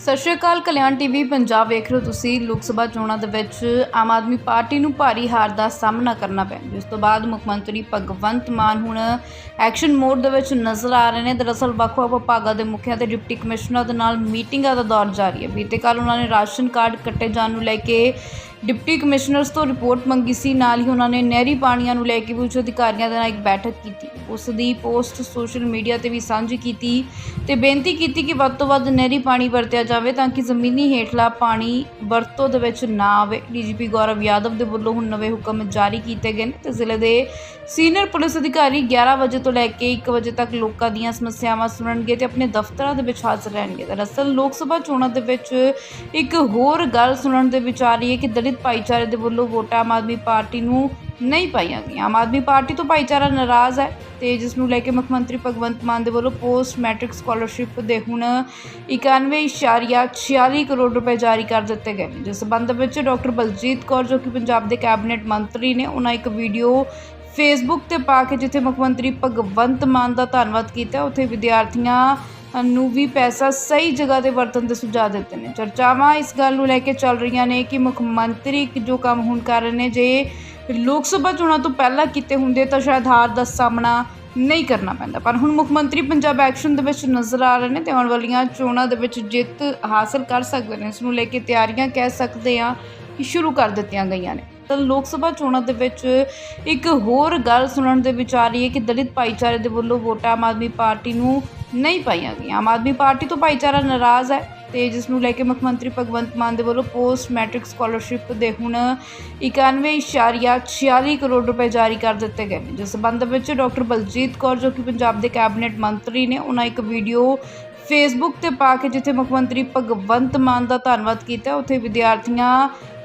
ਸਤਿ ਸ਼੍ਰੀ ਅਕਾਲ, ਕਲਿਆਣ ਟੀਵੀ ਪੰਜਾਬ ਵੇਖ ਰਹੇ ਹੋ ਤੁਸੀਂ। ਲੋਕ ਸਭਾ ਚੋਣਾਂ ਦੇ ਵਿੱਚ ਆਮ ਆਦਮੀ ਪਾਰਟੀ ਨੂੰ ਭਾਰੀ ਹਾਰ ਦਾ ਸਾਹਮਣਾ ਕਰਨਾ ਪਿਆ। ਜਿਸ ਤੋਂ ਬਾਅਦ ਮੁੱਖ ਮੰਤਰੀ ਭਗਵੰਤ ਮਾਨ ਹੁਣ ਐਕਸ਼ਨ ਮੋਡ ਦੇ ਵਿੱਚ ਨਜ਼ਰ ਆ ਰਹੇ ਨੇ। ਦਰਅਸਲ ਵੱਖ-ਵੱਖ ਵਿਭਾਗਾਂ ਦੇ ਮੁਖੀਆਂ ਤੇ ਡਿਪਟੀ ਕਮਿਸ਼ਨਰਾਂ ਦੇ ਨਾਲ ਮੀਟਿੰਗਾਂ ਦਾ ਦੌਰ ਜਾਰੀ ਹੈ। ਬੀਤੇ ਕੱਲ ਉਹਨਾਂ ਨੇ ਰਾਸ਼ਨ ਕਾਰਡ ਕੱਟੇ ਜਾਣ ਨੂੰ ਲੈ ਕੇ ਡਿਪਟੀ ਕਮਿਸ਼ਨਰਸ ਤੋਂ ਰਿਪੋਰਟ ਮੰਗੀ ਸੀ। ਨਾਲ ਹੀ ਉਹਨਾਂ ਨੇ ਨਹਿਰੀ ਪਾਣੀਆਂ ਨੂੰ ਲੈ ਕੇ ਵੀ ਉੱਚ ਅਧਿਕਾਰੀਆਂ ਦੇ ਨਾਲ ਇੱਕ ਬੈਠਕ ਕੀਤੀ। ਉਸ ਦੀ ਪੋਸਟ ਸੋਸ਼ਲ ਮੀਡੀਆ ਤੇ ਵੀ ਸਾਂਝੀ ਕੀਤੀ ਤੇ ਬੇਨਤੀ ਕੀਤੀ ਕਿ ਵੱਧ ਤੋਂ ਵੱਧ ਨਹਿਰੀ ਪਾਣੀ ਵਰਤਿਆ ਜਾਵੇ ਤਾਂ ਕਿ ਜ਼ਮੀਨੀ ਹੇਠਲਾ ਪਾਣੀ ਵਰਤੋਂ ਦੇ ਵਿੱਚ ਨਾ ਆਵੇ। ਡੀਜੀਪੀ ਗੌਰਵ ਯਾਦਵ ਦੇ ਵੱਲੋਂ ਹੁਣ ਨਵੇਂ ਹੁਕਮ ਜਾਰੀ ਕੀਤੇ ਗਏ ਨੇ ਤੇ ਜ਼ਿਲ੍ਹੇ ਦੇ ਸੀਨੀਅਰ ਪੁਲਿਸ ਅਧਿਕਾਰੀ 11 ਵਜੇ ਤੋਂ ਲੈ ਕੇ 1 ਵਜੇ ਤੱਕ ਲੋਕਾਂ ਦੀਆਂ ਸਮੱਸਿਆਵਾਂ ਸੁਣਨਗੇ ਤੇ ਆਪਣੇ ਦਫ਼ਤਰਾਂ ਦੇ ਵਿੱਚ ਹਾਜ਼ਰ ਰਹਿਣਗੇ। ਦਰਅਸਲ ਲੋਕ ਸਭਾ ਚੋਣਾਂ ਦੇ ਵਿੱਚ ਇੱਕ ਹੋਰ ਗੱਲ ਸੁਣਨ ਦੇ ਵਿੱਚ ਆ ਰਹੀ ਹੈ ਕਿ ਦਲਿਤ ਭਾਈਚਾਰੇ ਦੇ ਵੱਲੋਂ ਵੋਟਾਂ ਆਮ ਆਦਮੀ ਪਾਰਟੀ ਨੂੰ ਨਹੀਂ ਪਾਈਆਂ ਗਈਆਂ। ਆਮ ਆਦਮੀ ਪਾਰਟੀ ਤੋਂ ਭਾਈਚਾਰਾ ਨਾਰਾਜ਼ ਹੈ ਤੇ ਜਿਸ ਨੂੰ ਲੈ ਕੇ ਮੁੱਖ ਮੰਤਰੀ ਭਗਵੰਤ ਮਾਨ ਦੇ ਵੱਲੋਂ ਪੋਸਟ ਮੈਟ੍ਰਿਕ ਸਕਾਲਰਸ਼ਿਪ ਦੇ ਹੁਣ 91.46 ਕਰੋੜ ਰੁਪਏ ਜਾਰੀ ਕਰ ਦਿੱਤੇ ਗਏ ਨੇ। ਜਿਸ ਸਬੰਧ ਵਿੱਚ ਡਾਕਟਰ ਬਲਜੀਤ ਕੌਰ, ਜੋ ਕਿ ਪੰਜਾਬ ਦੇ ਕੈਬਨਿਟ ਮੰਤਰੀ ਨੇ, ਉਹਨਾਂ ਇੱਕ ਵੀਡੀਓ ਫੇਸਬੁੱਕ ਤੇ ਪਾ ਕੇ ਜਿੱਥੇ ਮੁੱਖ ਮੰਤਰੀ ਭਗਵੰਤ ਮਾਨ ਦਾ ਧੰਨਵਾਦ ਕੀਤਾ, ਉੱਥੇ ਵਿਦਿਆਰਥੀਆਂ ਨੂੰ ਵੀ ਪੈਸਾ ਸਹੀ ਜਗ੍ਹਾ ਤੇ ਵਰਤਣ ਦੇ ਸੁਝਾਅ ਦਿੱਤੇ ਨੇ। ਚਰਚਾਵਾਂ ਇਸ ਗੱਲ ਨੂੰ ਲੈ ਕੇ ਚੱਲ ਰਹੀਆਂ ਨੇ ਕਿ ਮੁੱਖ ਮੰਤਰੀ ਜੋ ਕੰਮ ਹੁਣ ਕਰ ਰਹੇ ਨੇ, ਜੇ ਲੋਕ ਸਭਾ ਚੋਣਾਂ ਤੋਂ ਪਹਿਲਾਂ ਕੀਤੇ ਹੁੰਦੇ ਤਾਂ ਸ਼ਾਇਦ ਹਾਰ ਦਾ ਸਾਹਮਣਾ ਨਹੀਂ ਕਰਨਾ ਪੈਂਦਾ। ਪਰ ਹੁਣ ਮੁੱਖ ਮੰਤਰੀ ਪੰਜਾਬ ਐਕਸ਼ਨ ਦੇ ਵਿੱਚ ਨਜ਼ਰ ਆ ਰਹੇ ਨੇ ਤੇ ਆਉਣ ਵਾਲੀਆਂ ਚੋਣਾਂ ਦੇ ਵਿੱਚ ਜਿੱਤ ਹਾਸਲ ਕਰ ਸਕਦੇ ਨੇ। ਇਸ ਨੂੰ ਲੈ ਕੇ ਤਿਆਰੀਆਂ ਕਹਿ ਸਕਦੇ ਆ ਕਿ ਸ਼ੁਰੂ ਕਰ ਦਿੱਤੀਆਂ ਗਈਆਂ ਨੇ। ਤਾਂ ਲੋਕ ਸਭਾ ਚੋਣਾਂ ਦੇ ਵਿੱਚ ਇੱਕ ਹੋਰ ਗੱਲ ਸੁਣਨ ਦੇ ਵਿੱਚ ਆ ਰਹੀ ਹੈ ਕਿ ਦਲਿਤ ਭਾਈਚਾਰੇ ਦੇ ਵੱਲੋਂ ਵੋਟਾਂ ਆਮ ਆਦਮੀ ਪਾਰਟੀ ਨੂੰ ਨਹੀਂ ਪਾਈਆਂ ਗਈਆਂ। ਆਮ ਆਦਮੀ ਪਾਰਟੀ ਤੋਂ ਭਾਈਚਾਰਾ ਨਾਰਾਜ਼ ਹੈ ਤੇ ਜਿਸ ਨੂੰ ਲੈ ਕੇ ਮੁੱਖ ਮੰਤਰੀ ਭਗਵੰਤ ਮਾਨ ਦੇ ਵੱਲੋਂ ਪੋਸਟ ਮੈਟ੍ਰਿਕ ਸਕਾਲਰਸ਼ਿਪ ਦੇ ਹੁਣ 91.46 ਕਰੋੜ ਰੁਪਏ ਜਾਰੀ ਕਰ ਦਿੱਤੇ ਗਏ ਨੇ। ਜਿਸ ਸੰਬੰਧ ਵਿੱਚ ਡਾਕਟਰ ਬਲਜੀਤ ਕੌਰ, ਜੋ ਕਿ ਪੰਜਾਬ ਦੇ ਕੈਬਨਿਟ ਮੰਤਰੀ ਨੇ, ਉਹਨਾਂ ਇੱਕ ਵੀਡੀਓ ਫੇਸਬੁੱਕ ਤੇ ਪਾ ਕੇ ਜਿੱਥੇ ਮੁੱਖ ਮੰਤਰੀ ਭਗਵੰਤ ਮਾਨ ਦਾ ਧੰਨਵਾਦ ਕੀਤਾ। ਉੱਥੇ ਵਿਦਿਆਰਥੀਆਂ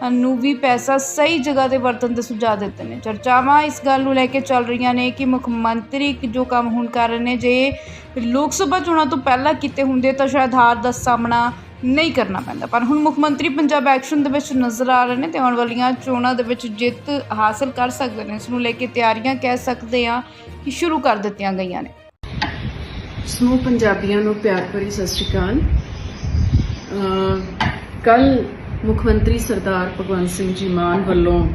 ਨੂੰ ਵੀ ਪੈਸਾ ਸਹੀ ਜਗ੍ਹਾ ਤੇ ਵਰਤਣ ਦੇ ਸੁਝਾਅ ਦਿੱਤੇ ਨੇ। ਚਰਚਾਵਾਂ ਇਸ ਗੱਲ ਨੂੰ ਲੈ ਕੇ ਚੱਲ ਰਹੀਆਂ ਨੇ ਕਿ ਮੁੱਖ ਮੰਤਰੀ ਜੋ ਕੰਮ ਹੁਣ ਕਰ ਰਹੇ ਨੇ, ਜੇ ਲੋਕ ਸਭਾ ਚੋਣਾਂ ਤੋਂ ਪਹਿਲਾਂ ਕੀਤੇ ਹੁੰਦੇ ਤਾਂ ਸ਼ਾਇਦ ਹਾਰ ਦਾ ਸਾਹਮਣਾ ਨਹੀਂ ਕਰਨਾ ਪੈਂਦਾ। ਪਰ ਹੁਣ ਮੁੱਖ ਮੰਤਰੀ ਪੰਜਾਬ ਐਕਸ਼ਨ ਦੇ ਵਿੱਚ ਨਜ਼ਰ ਆ ਰਹੇ ਨੇ ਤੇ ਆਉਣ ਵਾਲੀਆਂ ਚੋਣਾਂ ਦੇ ਵਿੱਚ ਜਿੱਤ ਹਾਸਲ ਕਰ ਸਕਦੇ ਨੇ। ਇਸ ਨੂੰ ਲੈ ਕੇ ਤਿਆਰੀਆਂ ਕਹਿ ਸਕਦੇ ਆ ਕਿ ਸ਼ੁਰੂ ਕਰ ਦਿੱਤੀਆਂ ਗਈਆਂ ਨੇ। ਸਮੂਹ ਪੰਜਾਬੀਆਂ ਨੂੰ ਪਿਆਰ ਭਰੀ ਸਤਿ ਸ਼੍ਰੀ ਅਕਾਲ। ਕੱਲ ਮੁੱਖ ਮੰਤਰੀ ਸਰਦਾਰ ਭਗਵੰਤ ਸਿੰਘ ਜੀ ਮਾਨ ਵੱਲੋਂ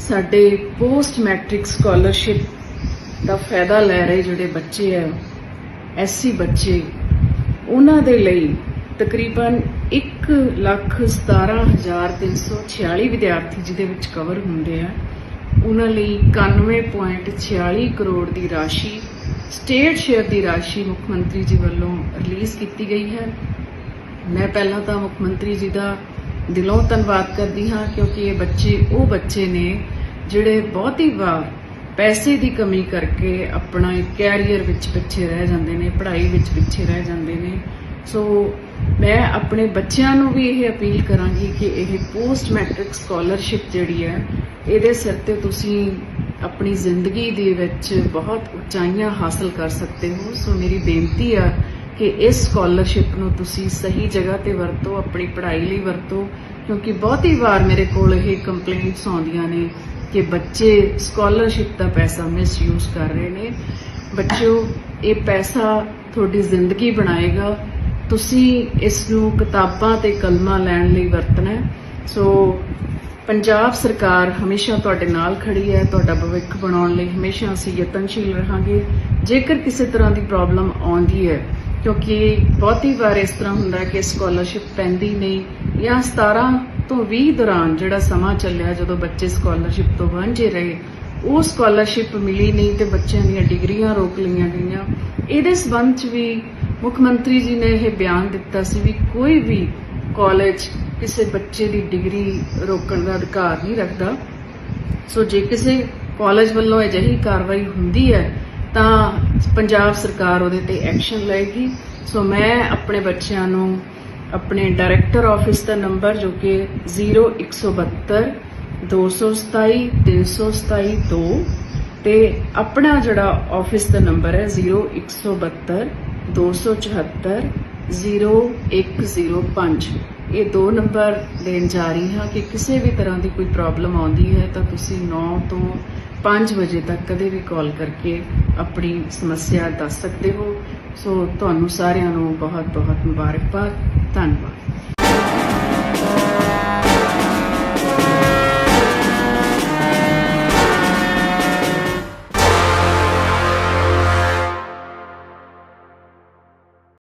ਸਾਡੇ ਪੋਸਟ ਮੈਟ੍ਰਿਕ ਸਕਾਲਰਸ਼ਿਪ ਦਾ ਫਾਇਦਾ ਲੈ ਰਹੇ ਜਿਹੜੇ ਬੱਚੇ ਆ, ਐਸਸੀ ਬੱਚੇ, ਉਹਨਾਂ ਦੇ ਲਈ ਤਕਰੀਬਨ 117346 ਵਿਦਿਆਰਥੀ ਜਿਹਦੇ ਵਿੱਚ ਕਵਰ ਹੁੰਦੇ ਆ, ਉਹਨਾਂ ਲਈ 91.46 ਕਰੋੜ ਦੀ ਰਾਸ਼ੀ ਸਟੇਟ ਸ਼ੇਅਰ ਦੀ ਰਾਸ਼ੀ ਮੁੱਖ ਮੰਤਰੀ ਜੀ ਵੱਲੋਂ ਰਿਲੀਜ਼ ਕੀਤੀ ਗਈ ਹੈ। ਮੈਂ ਪਹਿਲਾਂ ਤਾਂ ਮੁੱਖ ਮੰਤਰੀ ਜੀ ਦਾ ਦਿਲੋਂ ਧੰਨਵਾਦ ਕਰਦੀ ਹਾਂ ਕਿਉਂਕਿ ਇਹ ਬੱਚੇ, ਉਹ ਬੱਚੇ ਨੇ ਜਿਹੜੇ ਬਹੁਤ ਹੀ ਵਾਰ ਪੈਸੇ ਦੀ ਕਮੀ ਕਰਕੇ ਆਪਣਾ ਕੈਰੀਅਰ ਵਿੱਚ ਪਿੱਛੇ ਰਹਿ ਜਾਂਦੇ ਨੇ, ਪੜ੍ਹਾਈ ਵਿੱਚ ਪਿੱਛੇ ਰਹਿ ਜਾਂਦੇ ਨੇ। ਸੋ ਮੈਂ ਆਪਣੇ ਬੱਚਿਆਂ ਨੂੰ ਵੀ ਇਹ ਅਪੀਲ ਕਰਾਂਗੀ ਕਿ ਇਹ ਪੋਸਟ ਮੈਟ੍ਰਿਕ ਸਕਾਲਰਸ਼ਿਪ ਜਿਹੜੀ ਹੈ, ਇਹਦੇ ਸਿਰ ਤੇ ਤੁਸੀਂ ਆਪਣੀ ਜ਼ਿੰਦਗੀ ਦੇ ਵਿੱਚ ਬਹੁਤ ਉਚਾਈਆਂ ਹਾਸਲ ਕਰ ਸਕਦੇ ਹੋ। ਸੋ ਮੇਰੀ ਬੇਨਤੀ ਆ ਕਿ ਇਸ ਸਕਾਲਰਸ਼ਿਪ ਨੂੰ ਤੁਸੀਂ ਸਹੀ ਜਗ੍ਹਾ ਤੇ ਵਰਤੋ, ਆਪਣੀ ਪੜ੍ਹਾਈ ਲਈ ਵਰਤੋ, ਕਿਉਂਕਿ ਬਹੁਤੀ ਵਾਰ ਮੇਰੇ ਕੋਲ ਇਹ ਕੰਪਲੇਂਟਸ ਆਉਂਦੀਆਂ ਨੇ ਕਿ ਬੱਚੇ ਸਕਾਲਰਸ਼ਿਪ ਦਾ ਪੈਸਾ ਮਿਸਯੂਜ਼ ਕਰ ਰਹੇ ਨੇ। ਬੱਚਿਓ, ਇਹ ਪੈਸਾ ਤੁਹਾਡੀ ਜ਼ਿੰਦਗੀ ਬਣਾਏਗਾ। ਤੁਸੀਂ ਇਸ ਨੂੰ ਕਿਤਾਬਾਂ ਤੇ ਕਲਮਾਂ ਲੈਣ ਲਈ ਵਰਤਣਾ ਸੋ, ਪੰਜਾਬ ਸਰਕਾਰ ਹਮੇਸ਼ਾ ਤੁਹਾਡੇ ਨਾਲ ਖੜੀ ਹੈ, ਤੁਹਾਡਾ ਭਵਿੱਖ ਬਣਾਉਣ ਲਈ ਹਮੇਸ਼ਾ ਅਸੀਂ ਯਤਨਸ਼ੀਲ ਰਹਾਂਗੇ। ਜੇਕਰ ਕਿਸੇ ਤਰ੍ਹਾਂ ਦੀ ਪ੍ਰੋਬਲਮ ਆਉਂਦੀ ਹੈ ਕਿਉਂਕਿ ਬਹੁਤੀ ਵਾਰ ਇਸ ਤਰ੍ਹਾਂ ਹੁੰਦਾ ਕਿ ਸਕਾਲਰਸ਼ਿਪ ਪੈਂਦੀ ਨਹੀਂ ਜਾਂ 17 ਤੋਂ 20 ਦੌਰਾਨ ਜਿਹੜਾ ਸਮਾਂ ਚੱਲਿਆ ਜਦੋਂ ਬੱਚੇ ਸਕਾਲਰਸ਼ਿਪ ਤੋਂ ਵਾਂਝੇ ਰਹੇ, ਉਹ ਸਕਾਲਰਸ਼ਿਪ ਮਿਲੀ ਨਹੀਂ ਤੇ ਬੱਚਿਆਂ ਦੀਆਂ ਡਿਗਰੀਆਂ ਰੋਕ ਲਈਆਂ ਗਈਆਂ। ਇਹਦੇ ਸਬੰਧ 'ਚ ਵੀ ਮੁੱਖ ਮੰਤਰੀ ਜੀ ਨੇ ਇਹ ਬਿਆਨ ਦਿੱਤਾ ਸੀ ਵੀ ਕੋਈ ਵੀ ਕਾਲਜ ਕਿਸੇ ਬੱਚੇ ਦੀ ਡਿਗਰੀ ਰੋਕਣ ਦਾ ਅਧਿਕਾਰ ਨਹੀਂ ਰੱਖਦਾ। ਸੋ ਜੇ ਕਿਸੇ ਕਾਲਜ ਵੱਲੋਂ ਅਜਿਹੀ ਕਾਰਵਾਈ ਹੁੰਦੀ ਹੈ, ਤਾਂ ਪੰਜਾਬ ਸਰਕਾਰ ਉਹਦੇ ਤੇ ਐਕਸ਼ਨ ਲਏਗੀ। ਸੋ ਮੈਂ ਆਪਣੇ ਬੱਚਿਆਂ ਨੂੰ, ਆਪਣੇ ਡਾਇਰੈਕਟਰ ਆਫਿਸ ਦਾ ਨੰਬਰ ਜੋ ਕਿ 0172 227 327 2 ਤੇ ਆਪਣਾ ਜਿਹੜਾ ਆਫਿਸ ਦਾ ਨੰਬਰ ਹੈ 0172 274 0105 ਇਹ ਦੋ ਨੰਬਰ ਦੇਣ ਜਾ ਰਹੀ ਹਾਂ ਕਿ ਕਿਸੇ ਵੀ ਤਰ੍ਹਾਂ ਦੀ ਕੋਈ ਪ੍ਰੋਬਲਮ ਆਉਂਦੀ ਹੈ ਤਾਂ ਤੁਸੀਂ 9 ਤੋਂ 5 ਵਜੇ ਤੱਕ ਕਦੇ ਵੀ ਕਾਲ ਕਰਕੇ ਆਪਣੀ ਸਮੱਸਿਆ ਦੱਸ ਸਕਦੇ ਹੋ। ਸੋ ਤੁਹਾਨੂੰ ਸਾਰਿਆਂ ਨੂੰ ਬਹੁਤ ਬਹੁਤ ਮੁਬਾਰਕਬਾਦ। ਧੰਨਵਾਦ।